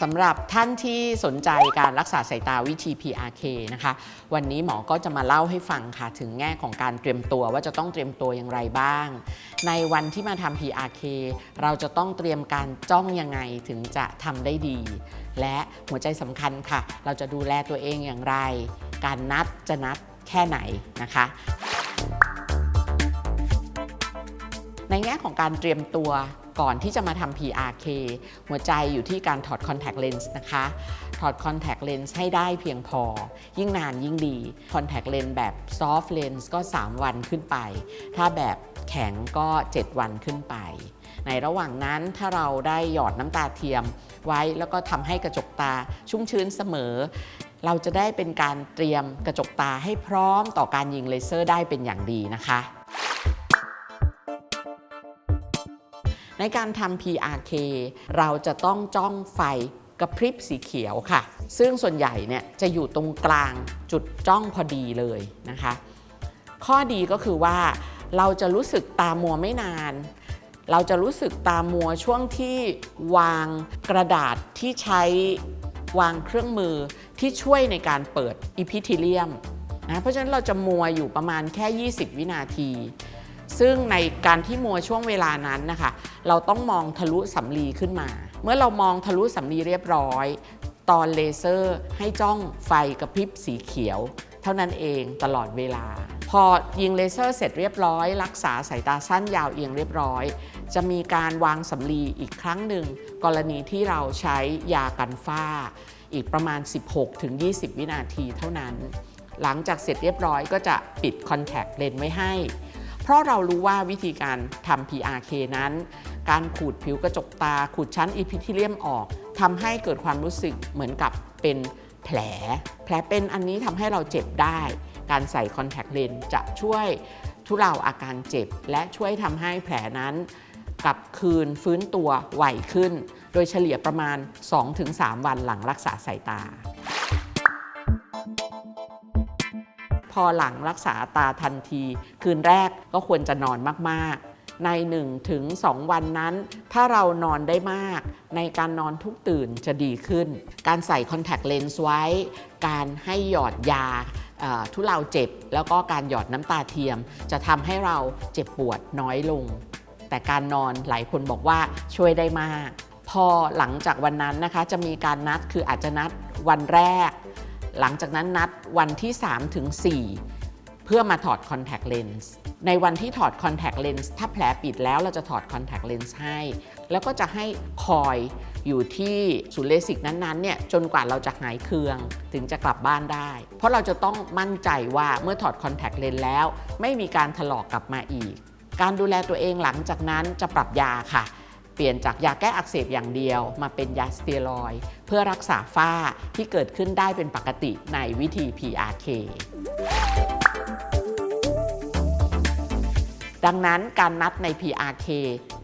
สำหรับท่านที่สนใจการรักษาสายตาวิธี PRK นะคะ วันนี้หมอก็จะมาเล่าให้ฟังค่ะ ถึงแง่ของการเตรียมตัวว่าจะต้องเตรียมตัวอย่างไรบ้าง ในวันที่มาทำ PRK เราจะต้องเตรียมการจ้องยังไงถึงจะทำได้ดี และหัวใจสำคัญค่ะ เราจะดูแลตัวเองอย่างไร การนัดจะนัดแค่ไหนนะคะในแง่ของการเตรียมตัว ก่อนที่จะมาทำ PRK หัวใจอยู่ที่การถอด contact lens นะคะ ถอด contact lens ให้ได้เพียงพอ ยิ่งนานยิ่งดี contact lens แบบ soft lens ก็ 3 วันขึ้นไป ถ้าแบบแข็งก็ 7 วันขึ้นไป ในระหว่างนั้นถ้าเราได้หยอดน้ำตาเทียมไว้แล้วก็ทำให้กระจกตาชุ่มชื้นเสมอ เราจะได้เป็นการเตรียมกระจกตาให้พร้อมต่อการยิงเลเซอร์ได้เป็นอย่างดีนะคะ ในการทำ PRK เราจะต้องจ้องไฟกระพริบสีเขียวค่ะ ซึ่งส่วนใหญ่เนี่ยจะอยู่ตรงกลางจุดจ้องพอดีเลยนะคะ ข้อดีก็คือว่าเราจะรู้สึกตามัวไม่นาน เราจะรู้สึกตามัวช่วงที่วางกระดาษที่ใช้วางเครื่องมือที่ช่วยในการเปิดอิพิทิเลียมนะเพราะฉะนั้นเราจะมัวอยู่ประมาณแค่ 20 วินาที ซึ่งในการที่มัวช่วงเวลานั้นนะคะ เราต้องมองทะลุสำลีขึ้นมา เมื่อเรามองทะลุสำลีเรียบร้อย ตอนเลเซอร์ให้จ้องไฟกระพริบสีเขียว เท่านั้นเองตลอดเวลา พอยิงเลเซอร์เสร็จเรียบร้อย รักษาสายตาสั้นยาวเอียงเรียบร้อย จะมีการวางสำลีอีกครั้งหนึ่ง กรณีที่เราใช้ยากันฝ้า อีกประมาณ 16-20 วินาทีเท่านั้นหลังจากเสร็จเรียบร้อยก็จะปิดคอนแทคเลนส์ไว้ให้ ราะเรารู้ว่าวิธีการทำ PRK นั้น การขูดผิวกระจกตา ขูดชั้นอีพิทิเลียมออกทำให้เกิดความรู้สึกเหมือนกับเป็นแผล แผลเป็นอันนี้ทำให้เราเจ็บได้ การใส่คอนแทคเลนส์จะช่วยทุเลาอาการเจ็บ และช่วยทำให้แผลนั้นกลับคืนฟื้นตัวไวขึ้น โดยเฉลี่ยประมาณ 2-3 วันหลังรักษาสายตา พอหลังรักษาตาทันที คืนแรกก็ควรจะนอนมากๆ ใน 1-2ถึงวันนั้น ถ้าเรานอนได้มาก ในการนอนทุกตื่นจะดีขึ้น การใส่คอนแทคเลนส์ไว้ การให้หยอดยาทุเลาเจ็บ แล้วก็การหยอดน้ำตาเทียม จะทำให้เราเจ็บปวดน้อยลง แต่การนอนหลายคนบอกว่าช่วยได้มาก พอหลังจากวันนั้นนะคะจะมีการนัดคืออาจจะนัดวันแรก หลังจากนั้นนัดวันที่ 3 ถึง 4 เพื่อมาถอดคอนแทคเลนส์ในวันที่ถอดคอนแทคเลนส์ถ้าแผลปิดแล้วเราจะถอดคอนแทคเลนส์ให้ แล้วก็จะให้คอยอยู่ที่ศูนย์เลสิกนั้นๆเนี่ยจนกว่าเราจะหายเคืองถึงจะกลับบ้านได้ เพราะเราจะต้องมั่นใจว่าเมื่อถอดคอนแทคเลนส์แล้ว ไม่มีการถลอกกลับมาอีก การดูแลตัวเองหลังจากนั้นจะปรับยาค่ะ เปลี่ยนจากยาแก้อักเสบอย่างเดียว มาเป็นยาสเตียรอย เพื่อรักษาฝ้าที่เกิดขึ้นได้เป็นปกติในวิธี PRK ดังนั้นการนัดใน PRK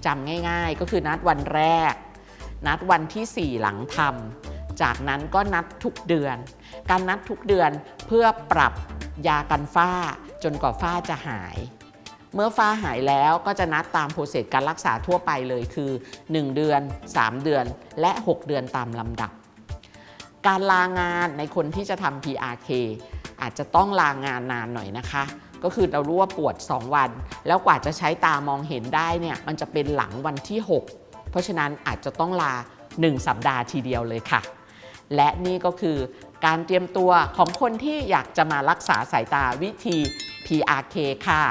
จำง่ายๆ ก็คือนัดวันแรก นัดวันที่ 4 หลังทำจากนั้นก็นัดทุกเดือน การนัดทุกเดือนเพื่อปรับยากันฝ้าจนกว่าฝ้าจะหาย เมื่อฝ้าหายแล้วก็จะนัดตามโปรเซสการรักษาทั่วไปเลยคือ 1 เดือน 3 เดือน และ 6 เดือนตามลำดับ การลางานในคนที่จะทำ PRK อาจจะต้องลางานนานหน่อยนะคะ ก็คือเรารู้ว่าปวด 2 วัน แล้วกว่าจะใช้ตามองเห็นได้เนี่ยมันจะเป็นหลังวันที่ 6 เพราะฉะนั้นอาจจะต้องลา 1 สัปดาห์ทีเดียวเลยค่ะ และนี่ก็คือการเตรียมตัวของคนที่อยากจะมารักษาสายตาวิธี PRK ค่ะ